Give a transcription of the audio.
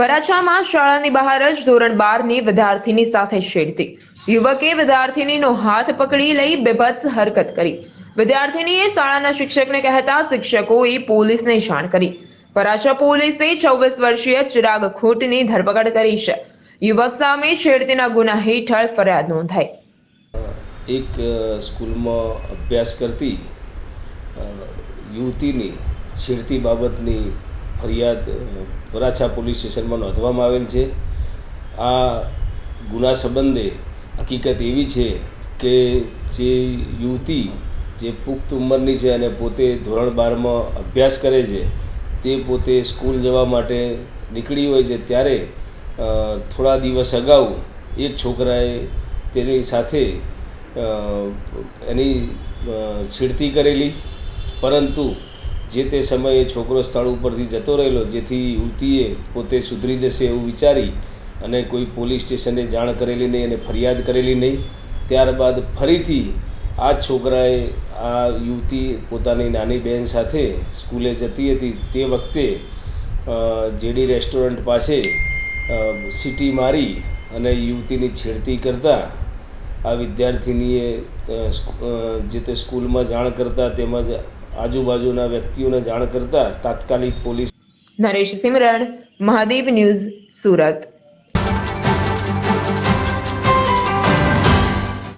વરાછામાં શાળાની બહાર જ ધોરણ બારની વિદ્યાર્થીની સાથે છેડતી યુવકે વિદ્યાર્થીનીનો હાથ પકડી લઈ બેભત્સ હરકત કરી. વિદ્યાર્થીનીએ શાળાના શિક્ષકને કહેતા શિક્ષકોએ પોલીસને જાણ કરી. વરાછા પોલીસે છવ્વીસ વર્ષીય ચિરાગ ખોટની ધરપકડ કરી છે. યુવક સામે છેડતીના ગુના હેઠળ ફરિયાદ નોંધાઈ. એક સ્કૂલમાં અભ્યાસ કરતી યુવતીની છેડતી બાબતની ફરિયાદ વરાછા પોલીસ સ્ટેશનમાં નોંધવામાં આવેલ છે. આ ગુના સંબંધે હકીકત એવી છે કે જે યુવતી જે પુખ્ત ઉંમરની છે અને પોતે ધોરણ બારમાં અભ્યાસ કરે છે, તે પોતે સ્કૂલ જવા માટે નીકળી હોય છે. ત્યારે થોડા દિવસ અગાઉ એક છોકરાએ તેની સાથે એની છીડતી કરેલી. પરંતુ જે તે સમયે છોકરો સ્થળ ઉપરથી જતો રહેલો, જેથી યુવતીએ પોતે સુધરી જશે એવું વિચારી અને કોઈ પોલીસ સ્ટેશને જાણ કરેલી નહીં અને ફરિયાદ કરેલી નહીં. ત્યારબાદ ફરીથી આ છોકરાએ આ યુવતી પોતાની નાની બહેન સાથે સ્કૂલે જતી હતી. તે વખતે જેડી રેસ્ટોરન્ટ પાસે સીટી મારી અને યુવતીની છેડતી કરતાં આ વિદ્યાર્થિનીએ જે તે સ્કૂલમાં જાણ કરતાં તેમજ આજુબાજુના વ્યક્તિઓને જાણ કરતા તાત્કાલિક પોલીસ નરેશ સિમરણ મહાદેવ ન્યૂઝ સુરત.